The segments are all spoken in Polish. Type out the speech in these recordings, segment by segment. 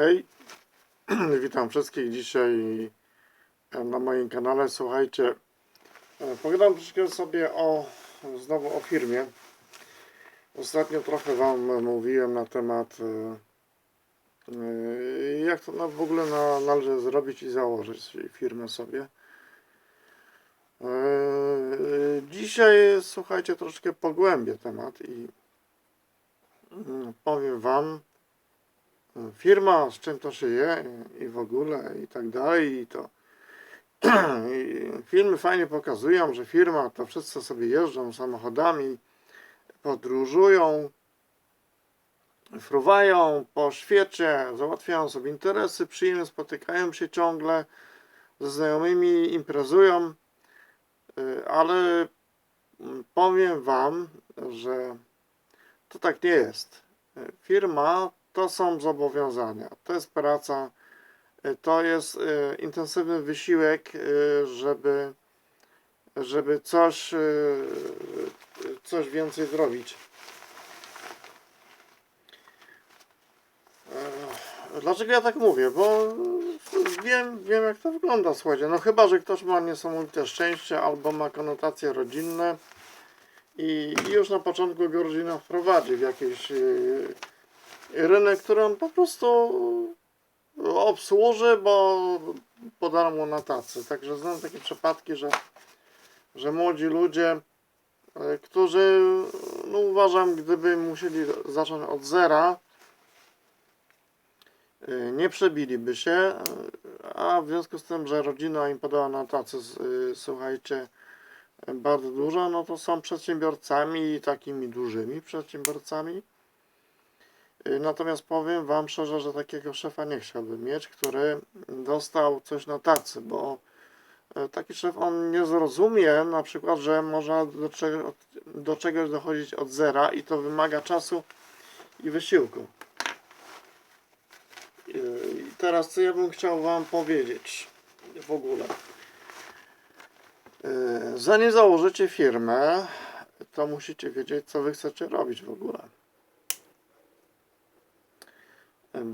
Hej, witam wszystkich dzisiaj na moim kanale. Słuchajcie, e, pogadam troszkę sobie o, znowu o firmie. Ostatnio trochę Wam mówiłem na temat, e, e, jak to w ogóle na, należy zrobić i założyć firmę sobie. E, Dzisiaj, słuchajcie, troszkę pogłębię temat i mm, powiem Wam, firma, z czym to szyje i w ogóle i tak dalej i to i filmy fajnie pokazują, że firma to wszyscy sobie jeżdżą samochodami, podróżują, fruwają po świecie, załatwiają sobie interesy, przyjemnie spotykają się ciągle ze znajomymi, imprezują, y, ale mm, powiem Wam, że to tak nie jest. Y, Firma to są zobowiązania, to jest praca, y, to jest y, intensywny wysiłek, y, żeby, żeby coś, coś więcej zrobić. E, Dlaczego ja tak mówię? Bo wiem, wiem jak to wygląda, słuchajcie. No chyba, że ktoś ma niesamowite szczęście albo ma konotacje rodzinne i już na początku go rodzina wprowadzi w jakiś y, rynek, który on po prostu obsłuży, bo podano mu na tacy. Także znam takie przypadki, że, że młodzi ludzie, e, którzy no uważam, gdyby musieli zacząć od zera, e, nie przebiliby się, a w związku z tym, że rodzina im podała na tacy, e, słuchajcie, bardzo dużo, no to są przedsiębiorcami i takimi dużymi przedsiębiorcami. Y, Natomiast powiem Wam szczerze, że takiego szefa nie chciałbym mieć, który dostał coś na tacy, bo y, taki szef on nie zrozumie na przykład, że można do, do czegoś dochodzić od zera i to wymaga czasu i wysiłku. Y, I teraz co ja bym chciał Wam powiedzieć w ogóle. Zanim założycie firmę, to musicie wiedzieć, co Wy chcecie robić w ogóle.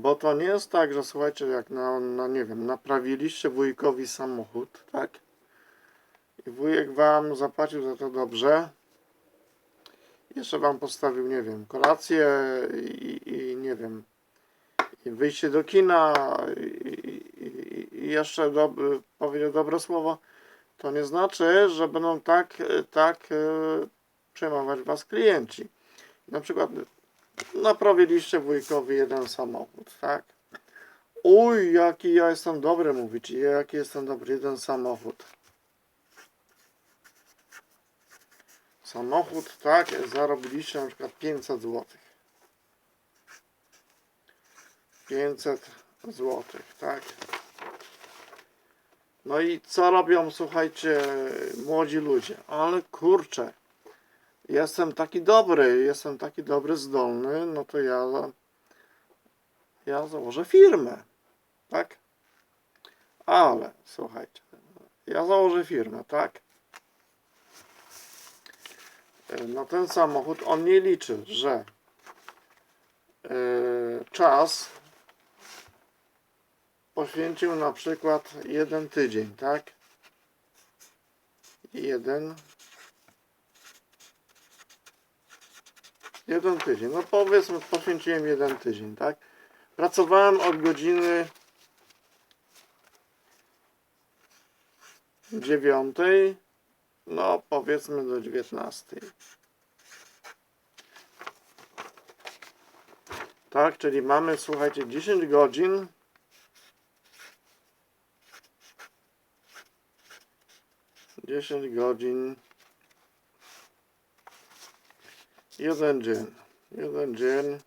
Bo to nie jest tak, że słuchajcie, jak na, na nie wiem, naprawiliście wujkowi samochód, tak? I wujek wam zapłacił za to dobrze. Jeszcze wam postawił, nie wiem, kolację i, i nie wiem, i wyjście do kina i, i, i jeszcze dob, powiedział dobre słowo. To nie znaczy, że będą tak, tak e, przejmować was klienci. Na przykład naprawiliście wujkowi jeden samochód, tak? Uj, jaki ja jestem dobry, mówicie, jaki jestem dobry, jeden samochód. Samochód, tak, zarobiliście na przykład 500 zł. 500 zł, tak? No i co robią, słuchajcie, młodzi ludzie? Ale kurczę, jestem taki dobry, jestem taki dobry, zdolny, no to ja, ja założę firmę, tak? Ale, słuchajcie, ja założę firmę, tak? No ten samochód, on nie liczy, że yy, czas poświęcił na przykład jeden tydzień, tak? Jeden Jeden tydzień. No powiedzmy, poświęciłem jeden tydzień, tak? Pracowałem od godziny dziewiątej, no powiedzmy do dziewiętnastej. Tak, czyli mamy, słuchajcie, 10 godzin. Dziesięć godzin. Jeden dzień. Jeden dzień.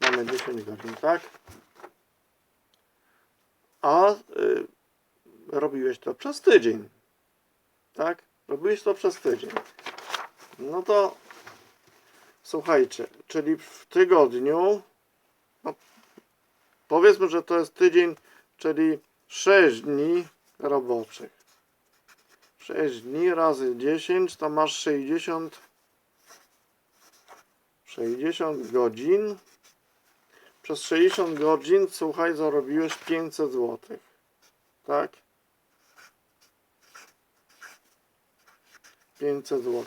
Mamy 10 godzin, tak? A y, robiłeś to przez tydzień. Tak? Robiłeś to przez tydzień. No to słuchajcie, czyli w tygodniu, no, powiedzmy, że to jest tydzień, czyli 6 dni roboczych. 6 dni razy 10 to masz 60 60 godzin Przez 60 godzin, słuchaj, zarobiłeś 500 zł. Tak? 500 zł.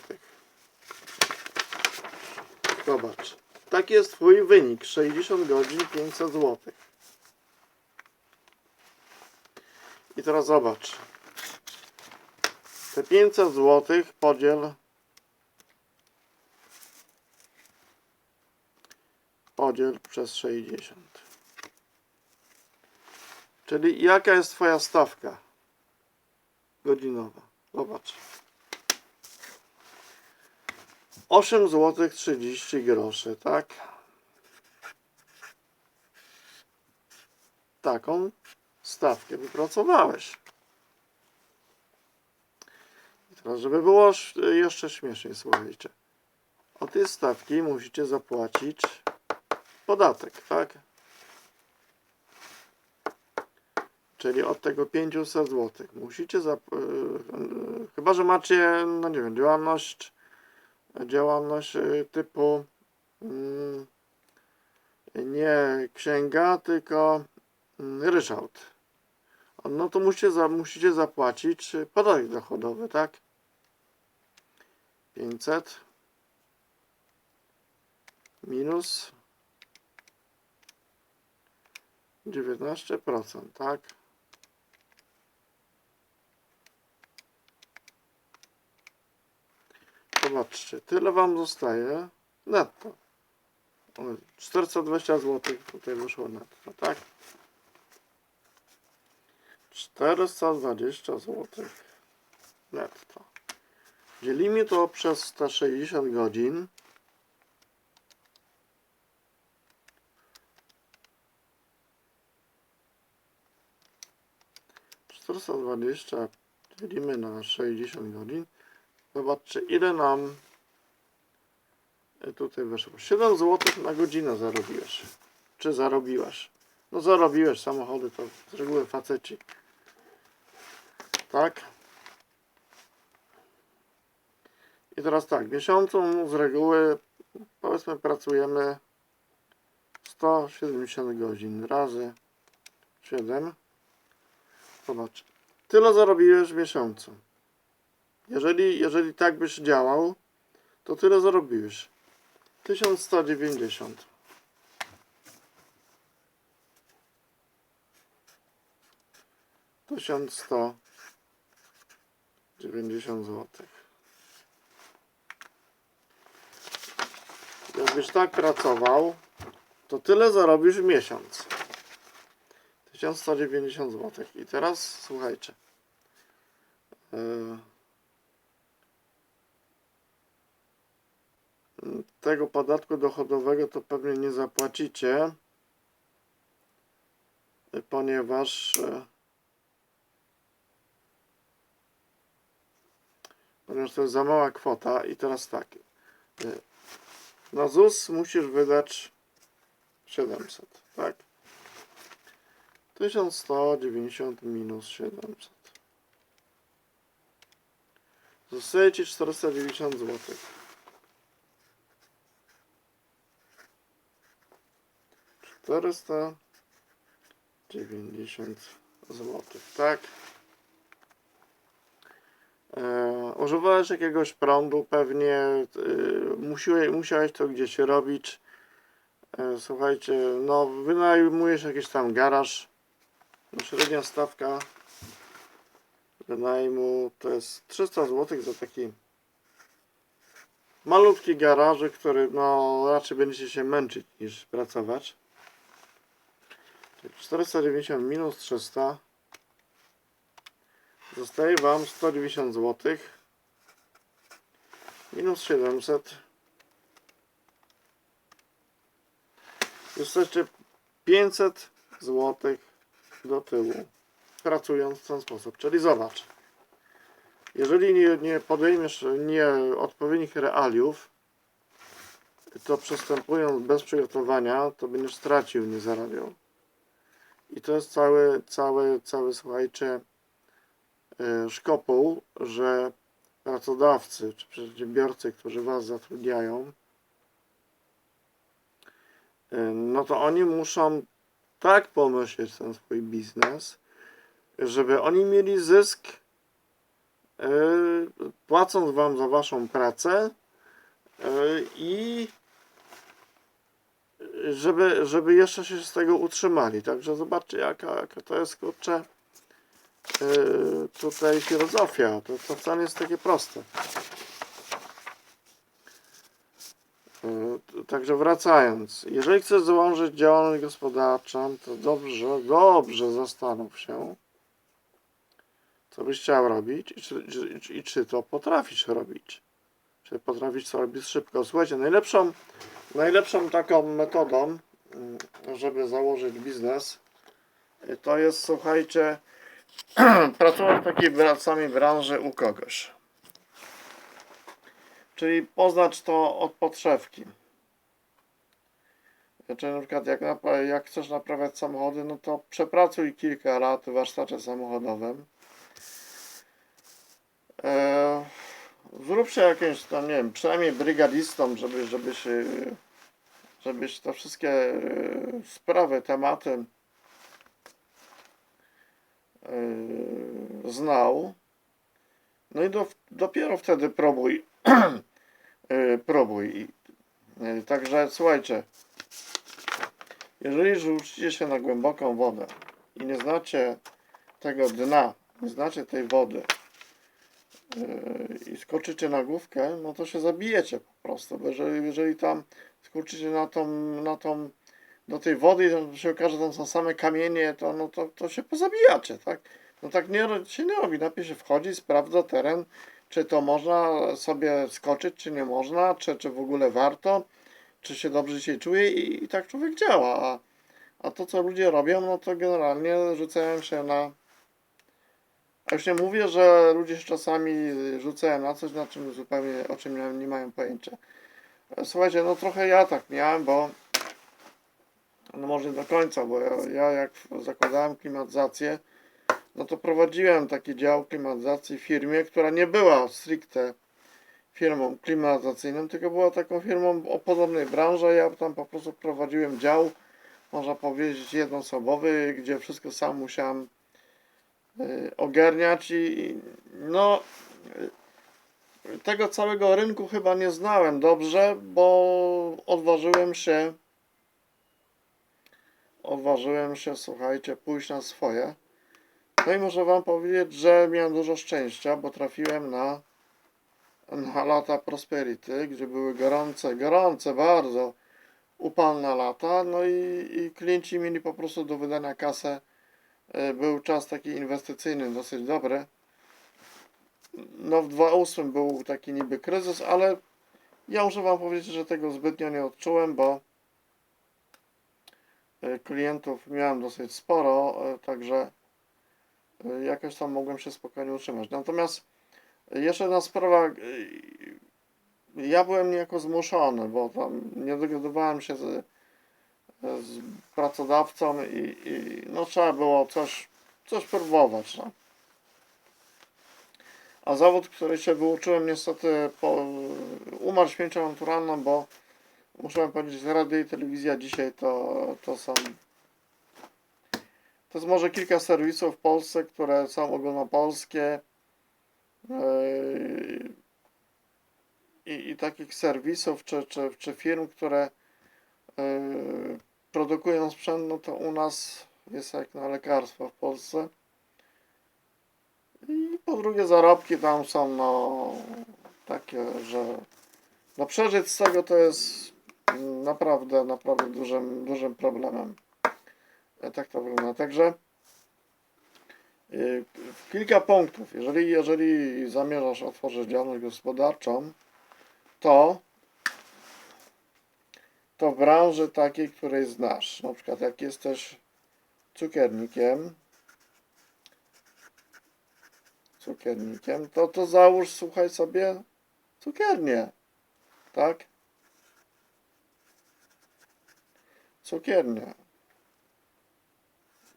Zobacz. Taki jest Twój wynik. 60 godzin, 500 zł. I teraz zobacz. Te 500 zł podziel podziel przez 60. Czyli jaka jest Twoja stawka godzinowa? Zobacz. 8 zł 30 groszy, tak? Taką stawkę wypracowałeś. I teraz, żeby było sz- jeszcze śmieszniej, słuchajcie. Od tej stawki musicie zapłacić podatek, tak? Czyli od tego 500 zł. Musicie zap- yy, chyba, że macie, no nie wiem, działalność działalność y, typu mm, nie księga, tylko mm, ryczałt. No to musicie, za, musicie zapłacić y, podatek dochodowy, tak? 500 minus 19%, tak? Zobaczcie, tyle wam zostaje netto. O, 420 zł tutaj wyszło netto, tak? 420 zł netto. Dzielimy to przez te 60 godzin. Czterysta dwadzieścia dzielimy na 60 godzin. Zobaczcie, ile nam tutaj wyszło. 7 zł na godzinę zarobiłeś. Czy zarobiłaś? No zarobiłeś, samochody to z reguły faceci. Tak? I teraz tak, w miesiącu z reguły powiedzmy pracujemy 170 godzin razy 7. Zobacz. Tyle zarobiłeś w miesiącu. Jeżeli, jeżeli tak byś działał, to tyle zarobiłeś. 1190. Tysiąc sto dziewięćdziesiąt złotych. Jakbyś tak pracował, to tyle zarobisz w miesiąc. 1190 zł. I teraz słuchajcie. Yy, tego podatku dochodowego to pewnie nie zapłacicie, ponieważ e, ponieważ to jest za mała kwota i teraz tak e, na ZUS musisz wydać 700, tak? 1190 minus 700 Zostaje Ci 490 zł. 490 zł, tak? E, używałeś jakiegoś prądu, pewnie e, musiałeś, musiałeś to gdzieś robić. E, słuchajcie, no wynajmujesz jakiś tam garaż. No, średnia stawka wynajmu to jest 300 zł za taki malutki garażyk, który no raczej będziecie się męczyć niż pracować. 490 minus 300 zostaje Wam 190 zł minus 700 jesteście 500 zł do tyłu pracując w ten sposób. Czyli zobacz. Jeżeli nie, nie podejmiesz nie odpowiednich realiów to przystępując bez przygotowania to będziesz stracił, nie zarabiał i to jest cały, cały, cały słuchajcie, e, szkopuł, że pracodawcy czy przedsiębiorcy, którzy Was zatrudniają, y, no to oni muszą tak pomyśleć ten swój biznes, żeby oni mieli zysk, y, płacąc wam za waszą pracę y, i żeby, żeby jeszcze się z tego utrzymali. Także zobaczcie, jaka, jaka to jest kurczę yy, tutaj filozofia. To, to wcale jest takie proste. Yy, t- Także wracając, jeżeli chcesz założyć działalność gospodarczą, to dobrze, dobrze zastanów się, co byś chciał robić i czy, czy, i czy to potrafisz robić. Czy potrafisz to robić szybko. Słuchajcie, najlepszą, najlepszą taką metodą, mm, żeby założyć biznes, y, to jest, słuchajcie, pracować w takiej samej branży u kogoś. Czyli poznać to od podszewki. Czyli na przykład jak, jak chcesz naprawiać samochody, no to przepracuj kilka lat w warsztacie samochodowym. Eee, zrób się jakimś tam, nie wiem, przynajmniej brygadistą, żeby, żeby się, żebyś te wszystkie e, sprawy, tematy e, znał. No i do, dopiero wtedy próbuj. e, próbuj. E, Także słuchajcie, jeżeli rzucicie się na głęboką wodę i nie znacie tego dna, nie znacie tej wody, yy, i skoczycie na główkę, no to się zabijecie po prostu. Bo jeżeli, jeżeli tam skoczycie na tą, na tą, do tej wody i tam się okaże, że tam są same kamienie, to, no to, to się pozabijacie, tak? No tak nie, się nie robi. Najpierw się wchodzi, sprawdza teren, czy to można sobie skoczyć, czy nie można, czy, czy w ogóle warto, czy się dobrze się czuje i, i tak człowiek działa. A, a to, co ludzie robią, no to generalnie rzucają się na a już nie mówię, że ludzie się czasami rzucają na coś, na czym zupełnie, o czym nie, nie mają pojęcia. Słuchajcie, no trochę ja tak miałem, bo no może do końca, bo ja, ja jak zakładałem klimatyzację, no to prowadziłem taki dział klimatyzacji w firmie, która nie była stricte firmą klimatyzacyjną, tylko była taką firmą o podobnej branży. Ja tam po prostu prowadziłem dział, można powiedzieć, jednoosobowy, gdzie wszystko sam musiałem y, ogarniać i no y, tego całego rynku chyba nie znałem dobrze, bo odważyłem się odważyłem się, słuchajcie, pójść na swoje. No i muszę wam powiedzieć, że miałem dużo szczęścia, bo trafiłem na lata Prosperity, gdzie były gorące, gorące bardzo upalne lata, no i, i klienci mieli po prostu do wydania kasę E, był czas taki inwestycyjny dosyć dobry. No w 2008 był taki niby kryzys, ale ja muszę Wam powiedzieć, że tego zbytnio nie odczułem, bo e, klientów miałem dosyć sporo, e, także jakoś tam mogłem się spokojnie utrzymać. Natomiast jeszcze jedna sprawa, e, ja byłem niejako zmuszony, bo tam nie dogadywałem się z, z pracodawcą i, i no trzeba było coś, coś próbować. No. A zawód, który się wyuczyłem niestety po, umarł śmiercią naturalną, bo muszę powiedzieć, że radio i telewizja dzisiaj to, to są to jest może kilka serwisów w Polsce, które są ogólnopolskie i, i takich serwisów czy, czy, czy firm, które yy, produkują sprzęt, no to u nas jest jak na lekarstwo w Polsce. I po drugie zarobki tam są no takie, że no przeżyć z tego to jest naprawdę, naprawdę dużym, dużym problemem. E, Tak to wygląda. Także kilka punktów. Jeżeli, jeżeli zamierzasz otworzyć działalność gospodarczą, to to w branży takiej, której znasz. Na przykład jak jesteś cukiernikiem, cukiernikiem, to, to załóż, słuchaj sobie, cukiernię, tak? Cukiernię.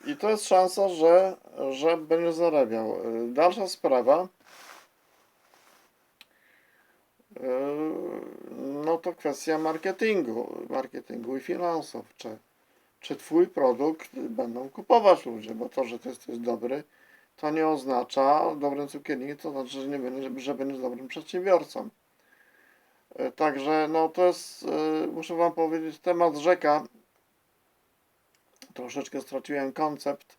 I to jest szansa, że, że będziesz zarabiał. Dalsza sprawa. Yy, No to kwestia marketingu, marketingu i finansów, czy, czy twój produkt będą kupować ludzie, bo to, że to jest, jest dobry, to nie oznacza dobrym cukiernikiem, to znaczy, że, nie będzie, że będziesz dobrym przedsiębiorcą. E, Także no to jest, muszę Wam powiedzieć, temat rzeka. Troszeczkę straciłem koncept.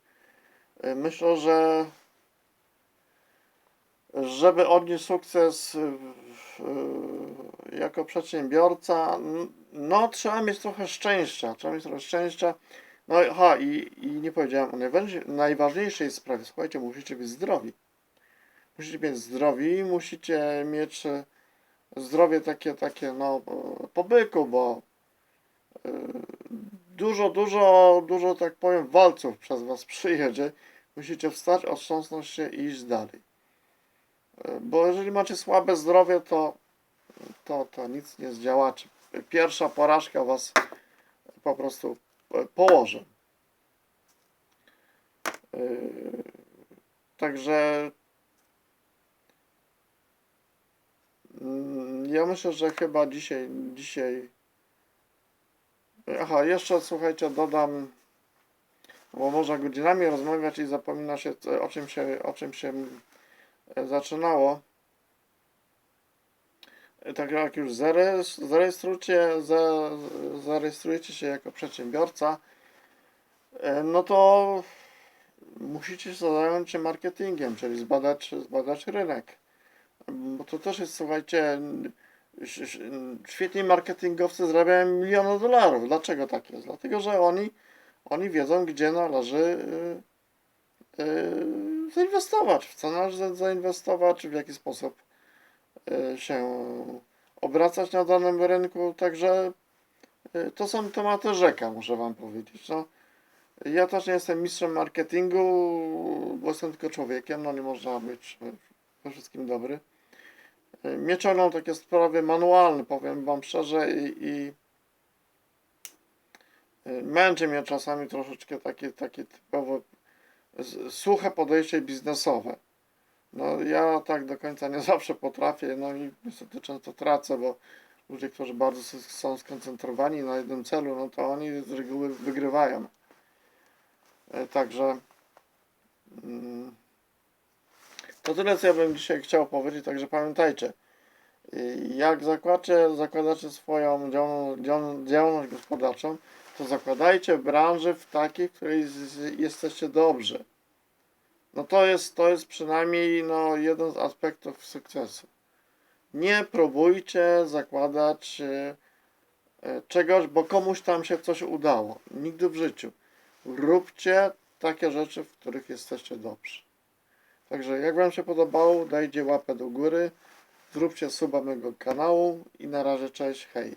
E, Myślę, że żeby odnieść sukces jako przedsiębiorca, no trzeba mieć trochę szczęścia. Trzeba mieć trochę szczęścia. No aha, i, i nie powiedziałem o najważniej- najważniejszej sprawie. Słuchajcie, musicie być zdrowi. Musicie być zdrowi, musicie mieć e, zdrowie takie, takie no, e, po byku, bo dużo, dużo, dużo, tak powiem, walców przez was przyjedzie. Musicie wstać, otrząsnąć się i iść dalej. E, Bo jeżeli macie słabe zdrowie, to, to, to nic nie zdziałacie. Pierwsza porażka was po prostu e, położy. E, Także Mm, Ja myślę, że chyba dzisiaj, dzisiaj. Aha, jeszcze słuchajcie, dodam, bo można godzinami rozmawiać i zapomina się, co- o czym się, o czym się e, zaczynało. E, Tak jak już zarejestr- zarejestrujecie, za, zarejestrujecie się jako przedsiębiorca, e, no to musicie zająć się marketingiem, czyli zbadać, zbadać rynek. Bo to też jest, słuchajcie, świetni marketingowcy zarabiają miliony dolarów. Dlaczego tak jest? Dlatego, że oni, oni wiedzą, gdzie należy y, y, zainwestować, w co należy zainwestować, w jaki sposób y, się obracać na danym rynku. Także to są tematy rzeka, muszę Wam powiedzieć. No, ja też nie jestem mistrzem marketingu, bo jestem tylko człowiekiem, no nie można być we wszystkim dobry. Mnie ciągną takie sprawy manualne, powiem Wam szczerze, i, i y, męczy mnie czasami troszeczkę takie, takie typowo suche podejście biznesowe. No ja tak do końca nie zawsze potrafię, no i niestety często tracę, bo ludzie, którzy bardzo są skoncentrowani na jednym celu, no to oni z reguły wygrywają. E, Także mm, to tyle, co ja bym dzisiaj chciał powiedzieć, także pamiętajcie, y, jak zakładacie, zakładacie swoją działalność, gospodarczą, to zakładajcie branży w takiej, w której jesteście dobrzy. No to jest, to jest przynajmniej no, jeden z aspektów sukcesu. Nie próbujcie zakładać y, y, czegoś, bo komuś tam się coś udało. Nigdy w życiu. Róbcie takie rzeczy, w których jesteście dobrzy. Także jak Wam się podobało, dajcie łapę do góry, zróbcie suba mojego kanału i na razie cześć, hej.